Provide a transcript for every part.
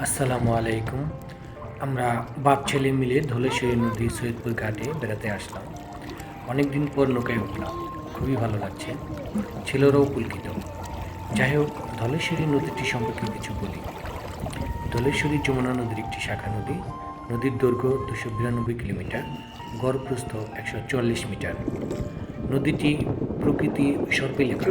আসসালামু আলাইকুম। আমরা বাপ ছেলে মিলে ধলেশ্বরী নদী, সৈয়দপুর ঘাটে বেড়াতে আসলাম। অনেক দিন পর নৌকায় উঠলাম। খুবই ভালো লাগছে। ছেলেরাও পুলকিত। যাই হোক, ধলেশ্বরী নদীটি সম্পর্কে কিছু বলি। ধলেশ্বরী যমুনা নদীর একটি শাখা নদী। নদীর দৈর্ঘ্য দুশো বিরানব্বই কিলোমিটার গড় প্রস্থ একশো চুয়াল্লিশ মিটার। নদীটি প্রকৃতি সর্পিলেখা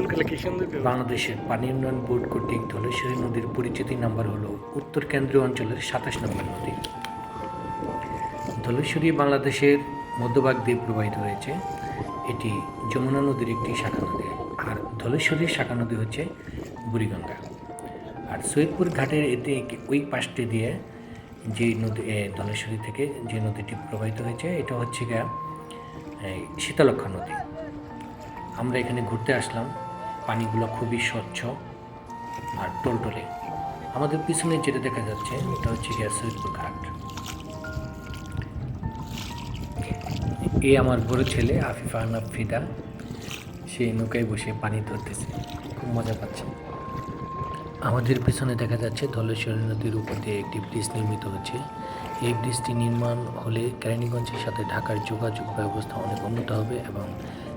বাংলাদেশের পানি উন্নয়ন বোর্ড কর্তৃক ধলেশ্বরী নদীর পরিচিতি নাম্বার হলো উত্তর কেন্দ্রীয় অঞ্চলের সাতাশ নম্বর নদী। ধলেশ্বরী বাংলাদেশের মধ্যভাগ দিয়ে প্রবাহিত হয়েছে। এটি যমুনা নদীর একটি শাখা নদী। আর ধলেশ্বরীর শাখা নদী হচ্ছে বুড়িগঙ্গা। আর সৈয়দপুর ঘাটের এতে ওই পাশটি দিয়ে যে নদী এ, ধলেশ্বরী থেকে যে নদীটি প্রবাহিত হয়েছে এটা হচ্ছে গিয়া শীতলক্ষা নদী। আমরা এখানে ঘুরতে আসলাম। পানিগুলো খুবই স্বচ্ছ আর টলটলে। আমাদের পিছনে যেটা দেখা যাচ্ছে এটা হচ্ছে গিয়া সৈয়দপুর ঘাট। এই আমার বড় ছেলে আফিফা আহনাফ ফিদা সে নৌকায় বসে পানি ধরতেছে। খুব মজা পাচ্ছে। আমাদের পিছনে দেখা যাচ্ছে ধলেশ্বরী নদীর উপর দিয়ে একটি ব্রিজ নির্মিত হচ্ছে। এই ব্রিজটি নির্মাণ হলে কেরানীগঞ্জের সাথে ঢাকার যোগাযোগ ব্যবস্থা অনেক উন্নত হবে এবং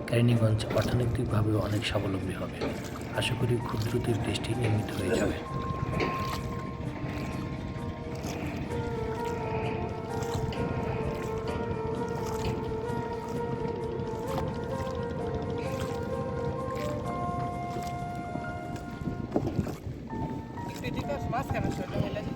কেরানীগঞ্জ অর্থনৈতিকভাবেও অনেক স্বাবলম্বী হবে। আশা করি খুব দ্রুত ব্রিজটি নির্মিত হয়ে যাবে। মাঝখানে চলে গেলেন